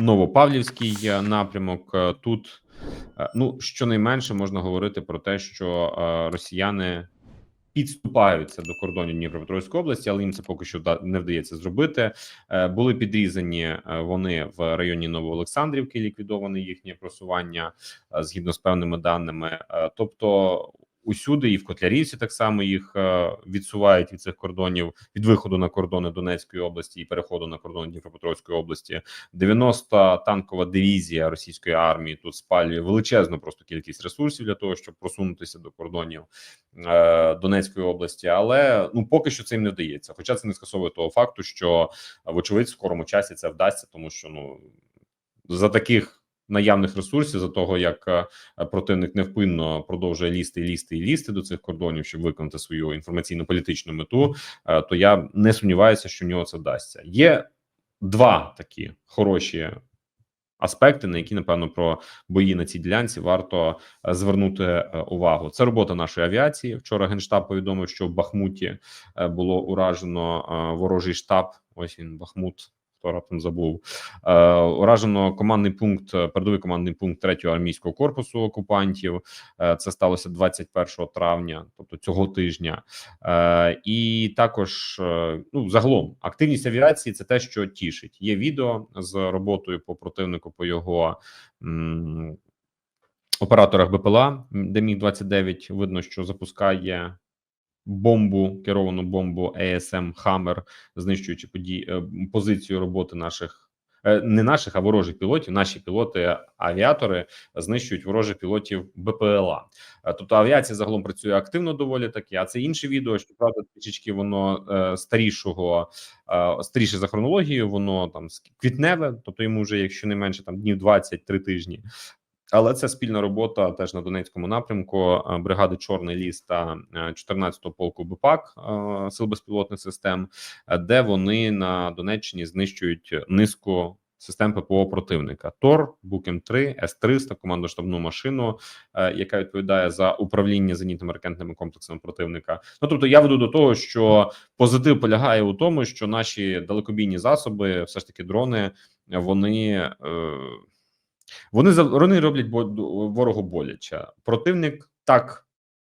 Новопавлівський е, напрямок. Е, Тут е, ну щонайменше можна говорити про те, що росіяни підступаються до кордонів Дніпропетровської області, але їм це поки що не вдається зробити. Були підрізані вони в районі Новоолександрівки, ліквідоване їхнє просування згідно з певними даними. Тобто. Усюди, і в Котлярівці так само їх е, відсувають від цих кордонів від виходу на кордони Донецької області і переходу на кордон Дніпропетровської області. 90 танкова дивізія російської армії тут спалює величезну просто кількість ресурсів для того, щоб просунутися до кордонів е, Донецької області. Але ну поки що цим не вдається. Хоча це не скасовує того факту, що вочевидь в скорому часі це вдасться, тому що ну за таких. Наявних ресурсів за того, як е, противник невпинно продовжує лізти, лізти і лізти до цих кордонів, щоб виконати свою інформаційно-політичну мету, е, то я не сумніваюся, що в нього це вдасться. Є два такі хороші аспекти, на які напевно про бої на цій ділянці варто е, звернути увагу. Це робота нашої авіації. Вчора генштаб повідомив, що в Бахмуті було уражено ворожий штаб. Ось він Бахмут. Хто раптом забув е, уражено командний пункт, е, передовий командний пункт 3-го армійського корпусу окупантів. Е, це сталося 21 травня, тобто цього тижня. Е, і також е, ну загалом активність авіації це те, що тішить. Є відео з роботою по противнику по його. м, Операторах БПЛА, де міг 29 видно, що запускає бомбу, керовану бомбу ЕСМ Хаммер, знищуючи подій, е, позицію роботи наших е, не наших, а ворожих пілотів. Наші пілоти, авіатори знищують ворожих пілотів БПЛА. Е, Тобто авіація загалом працює активно доволі таки. А це інше відео, що правда трішечки воно старішого, старіше за хронологією. Воно там квітневе, тобто йому вже, якщо не менше, там днів 20-3 тижні. Але це спільна робота теж на Донецькому напрямку е, бригади Чорний ліс та е, 14-го полку БПАК е, сил безпілотних систем, е, де вони на Донеччині знищують низку систем ППО противника: ТОР, Букем 3 С-300, командно-штабну машину, е, яка відповідає за управління зенітними ракетними комплексами противника. Ну тобто, я веду до того, що позитив полягає у тому, що наші далекобійні засоби, все ж таки, дрони, вони. Е, вони вони роблять ворогу боляче. Противник так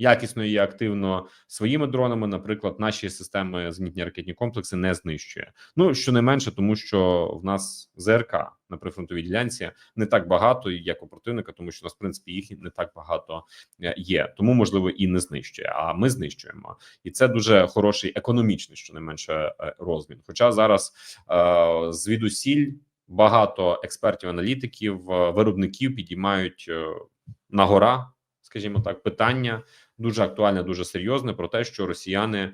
якісно і активно своїми дронами, наприклад, наші системи зенітні ракетні комплекси не знищує. Ну що не менше, тому що в нас ЗРК на прифронтовій ділянці не так багато, як у противника, тому що у нас в принципі їх не так багато е, є. Тому можливо і не знищує. А ми знищуємо, і це дуже хороший економічний, що не менше е, розмін. Хоча зараз е, звідусіль багато експертів, аналітиків, е, виробників підіймають е, на гора, скажімо так, питання дуже актуальне, дуже серйозне про те, що росіяни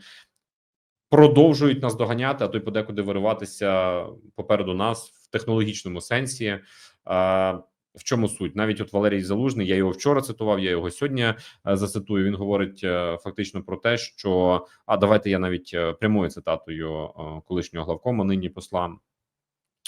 продовжують нас доганяти, а то й подекуди вириватися попереду нас в технологічному сенсі. Е, В чому суть? Навіть от Валерій Залужний, я його вчора цитував, я його сьогодні зацитую. Він говорить фактично про те, що а давайте я навіть прямою цитатою колишнього главкома, нині посла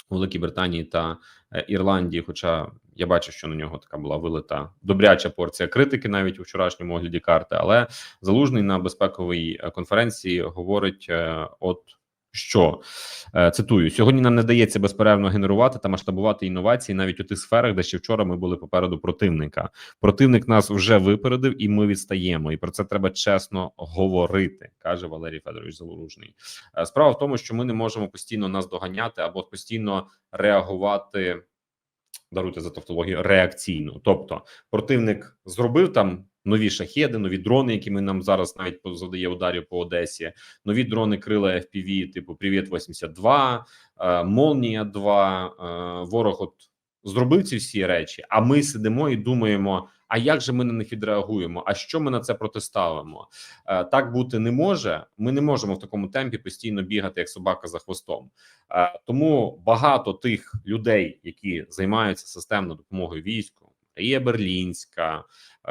у Великій Британії та е, Ірландії. Хоча я бачу, що на нього така була вилита добряча порція критики, навіть у вчорашньому огляді карти. Але залужний на безпековій е, конференції говорить: е, от що Е, цитую: сьогодні нам не дається безперервно генерувати та масштабувати інновації навіть у тих сферах, де ще вчора ми були попереду противника. Противник нас вже випередив, і ми відстаємо. І про це треба чесно говорити, каже Валерій Федорович Залужний. Е, Справа в тому, що ми не можемо постійно нас доганяти або постійно реагувати. Даруйте за тавтологію реакційну. Тобто, противник зробив там нові шахеди, нові дрони, якими нам зараз навіть завдає ударів по Одесі, нові дрони крила FPV, типу Привіт 82 е, Молнія 2 е, Ворог от зробив ці всі речі. А ми сидимо і думаємо: а як же ми на них відреагуємо? А що ми на це протиставимо? Е, Так бути не може. Ми не можемо в такому темпі постійно бігати як собака за хвостом. Е, Тому багато тих людей, які займаються системною допомогою війську, Марія Берлінська,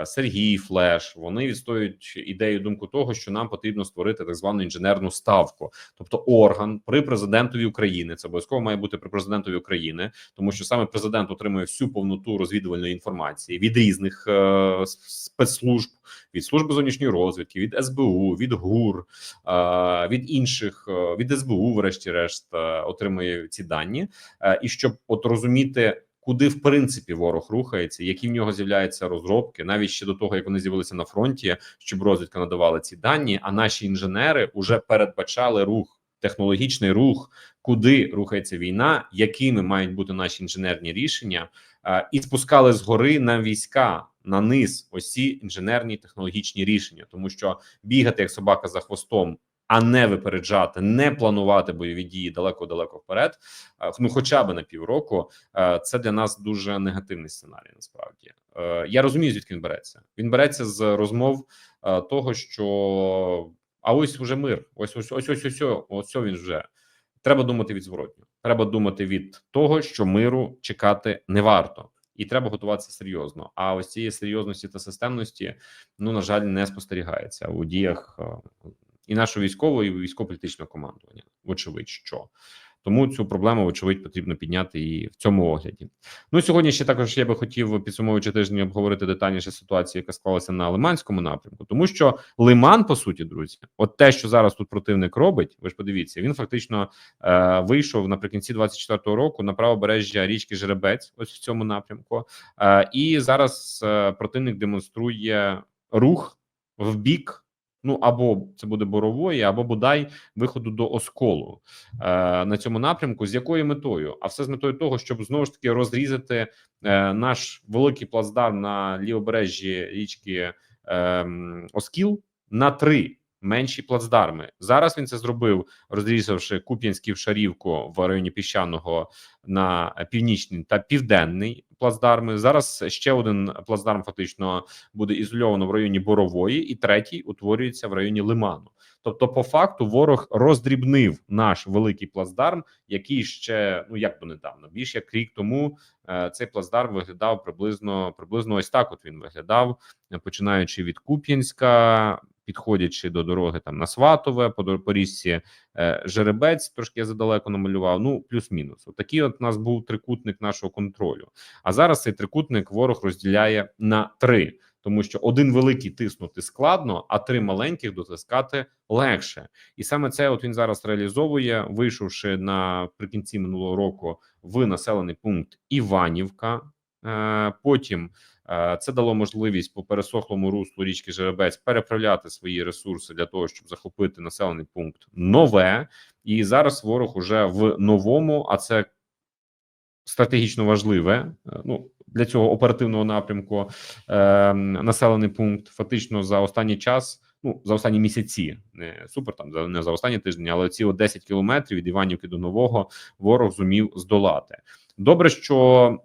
Сергій Флеш. Вони відстоюють ідею думку того, що нам потрібно створити так звану інженерну ставку, тобто орган при президентові України. Це обов'язково має бути при президентові України, тому що саме президент отримує всю повноту розвідувальної інформації від різних е, спецслужб, від служби зовнішньої розвідки, від СБУ, від ГУР, е, від інших е, від СБУ, врешті-решт, е, отримує ці дані, е, і щоб от розуміти. Куди в принципі ворог рухається, які в нього з'являються розробки, навіть ще до того, як вони з'явилися на фронті, щоб розвідка надавала ці дані. А наші інженери вже передбачали рух, технологічний рух, куди рухається війна, якими мають бути наші інженерні рішення, і спускали згори на війська на низ ось ці інженерні технологічні рішення, тому що бігати як собака за хвостом а не випереджати, не планувати бойові дії далеко-далеко вперед. е, Ну, хоча б на півроку, е, це для нас дуже негативний сценарій. Насправді Е, я розумію, звідки він береться. Він береться з розмов того, що а ось вже мир. Ось ось ось ось ось ось, він вже. Треба думати від зворотнього. Треба думати від того, що миру чекати не варто, і треба готуватися серйозно. А ось цієї серйозності та системності, ну на жаль, не спостерігається у діях і нашого військового, і військово-політичного командування. Вочевидь, що тому цю проблему, вочевидь, потрібно підняти і в цьому огляді. Ну сьогодні ще також я би хотів підсумовуючи тиждень обговорити детальніше ситуацію, яка склалася на Лиманському напрямку, тому що Лиман, по суті, друзі, от те, що зараз тут противник робить, ви ж подивіться, він фактично е, вийшов наприкінці 24-го року на правобережжя річки Жеребець, ось в цьому напрямку, е, і зараз е, противник демонструє рух в бік. Ну або це буде борової, або бодай виходу до осколу е, на цьому напрямку. З якою метою? А все з метою того, щоб знову ж таки розрізати е, наш великий плацдарм на лівобережжі річки е, Оскіл на три менші плацдарми. Зараз він це зробив, розрізавши Куп'янський в Шарівку в районі піщаного на північний та південний плацдарми. Зараз ще один плацдарм фактично буде ізольовано в районі Борової, і третій утворюється в районі Лиману. Тобто, по факту, ворог роздрібнив наш великий плацдарм, який ще ну як то недавно, більш як рік тому е, цей плацдарм виглядав приблизно приблизно ось так. От він виглядав, починаючи від Куп'янська, підходячи до дороги там на Сватове, по дор- е, Жеребець, трошки я задалеко намалював. Ну плюс-мінус. Отакий от у нас був трикутник нашого контролю. А зараз цей трикутник ворог розділяє на три тому що один великий тиснути складно, а три маленьких дотискати легше, і саме це от він зараз реалізовує, вийшовши наприкінці минулого року в населений пункт Іванівка. Е, Потім е, це дало можливість по пересохлому руслу річки Жеребець переправляти свої ресурси для того, щоб захопити населений пункт нове, і зараз ворог уже в новому, а це стратегічно важливе. е, Ну для цього оперативного напрямку е, населений пункт. Фактично за останній час. Ну за останні місяці не супер там за не за останні тижні, але ці от 10 кілометрів від Іванівки до нового ворог зумів здолати. Добре, що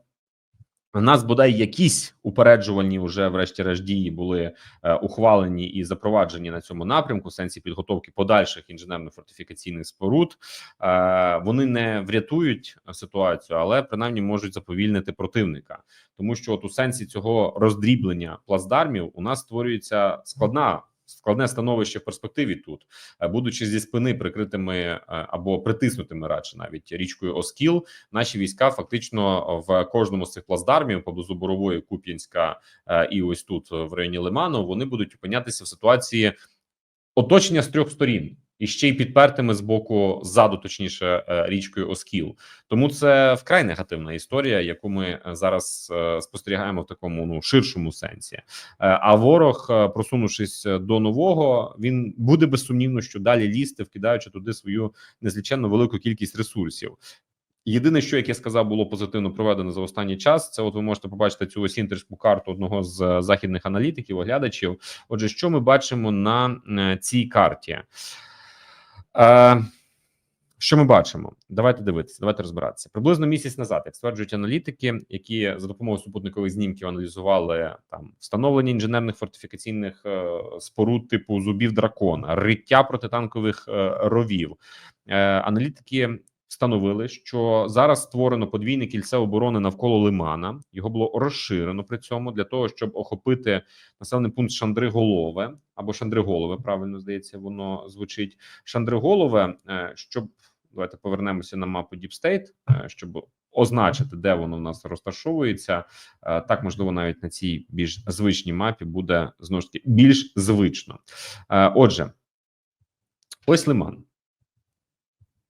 у нас бодай якісь упереджувальні вже врешті-решт дії були е, ухвалені і запроваджені на цьому напрямку в сенсі підготовки подальших інженерно-фортифікаційних споруд. Е, вони не врятують ситуацію, але принаймні можуть заповільнити противника, тому що от у сенсі цього роздріблення плацдармів у нас створюється складна. Складне становище в перспективі тут, Е, будучи зі спини прикритими е, або притиснутими радше навіть річкою Оскіл, наші війська фактично в кожному з цих плацдармів поблизу Борової, Куп'янська е, і ось тут в районі Лиману вони будуть опинятися в ситуації оточення з трьох сторін. І ще й підпертими з боку ззаду, точніше, е, річкою Оскіл. Тому це вкрай негативна історія, яку ми е, зараз е, спостерігаємо в такому ну ширшому сенсі. А ворог, просунувшись до нового, він буде безсумнівно, що далі лізти, вкидаючи туди свою незліченно велику кількість ресурсів. Єдине, що як я сказав, було позитивно проведено за останній час. Це от ви можете побачити цю ось інтерську карту одного з західних аналітиків, оглядачів. Отже, що ми бачимо на цій карті? Е, що ми бачимо? Давайте дивитися, давайте розбиратися. Приблизно місяць назад, як стверджують аналітики, які за допомогою супутникових знімків аналізували там встановлення інженерних фортифікаційних е, споруд типу зубів дракона, риття протитанкових е, ровів. Е, аналітики встановили, що зараз створено подвійне кільце оборони навколо Лимана. Його було розширено при цьому для того, щоб охопити населений пункт Шандриголове або Шандриголове. Правильно здається, воно звучить Шандриголове, е, щоб давайте повернемося на мапу е, щоб означити, де воно в нас розташовується. Е, Так, можливо, навіть на цій більш звичній мапі буде знову ж таки більш звично. Е, Отже, ось Лиман.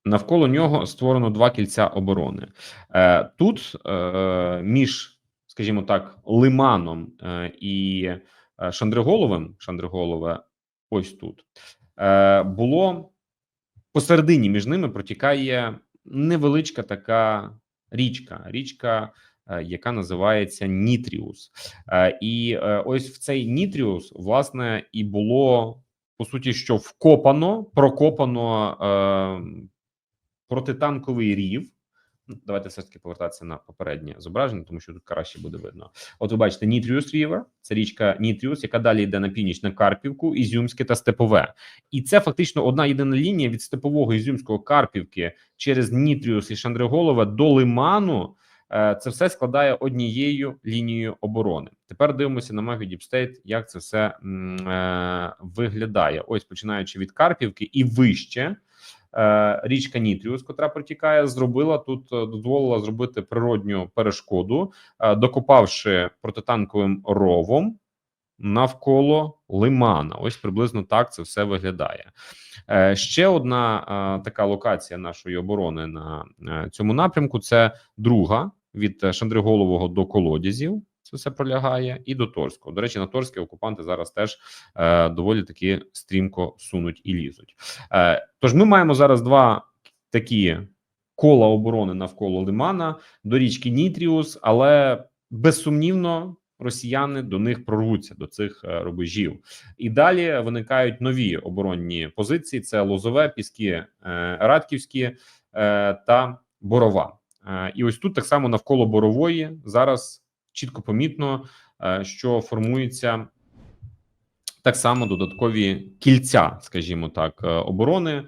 Навколо нього створено два кільця оборони. Е, Тут е, між, скажімо так, Лиманом е, і Шандриголовим, Шандриголове, ось тут було посередині між ними протікає невеличка така річка, річка, яка називається Нітріус. І ось в цей Нітріус, власне, і було по суті, що вкопано, прокопано протитанковий рів. Ну, Давайте все ж таки повертатися на попереднє зображення, тому що тут краще буде видно. От ви бачите, Нітріус Рівер, це річка Нітріус, яка далі йде на північ на Карпівку, Ізюмське та Степове. І це фактично одна єдина лінія від Степового Ізюмського Карпівки через Нітріус і Шандриголове до Лиману. Е, Це все складає однією лінією оборони. Тепер дивимося на мапі State, як це все е, виглядає. Ось починаючи від Карпівки і вище. Е, Річка Нітріус, котра протікає, зробила тут, е, дозволила зробити природню перешкоду, е, докопавши протитанковим ровом навколо лимана. Ось приблизно так це все виглядає. Ще одна така локація нашої оборони на цьому напрямку це друга від Шандриголового до колодязів. Це пролягає, і до Торського. До речі, на Торське окупанти зараз теж е, доволі таки стрімко сунуть і лізуть. Е, тож ми маємо зараз два такі кола оборони навколо Лимана до річки Нітріус, але безсумнівно росіяни до них прорвуться до цих е, рубежів. І далі виникають нові оборонні позиції: це Лозове, Піски е, Радківські е, та Борова. І ось тут так само навколо Борової зараз чітко помітно, е, що формується так само додаткові кільця, скажімо так, е, оборони.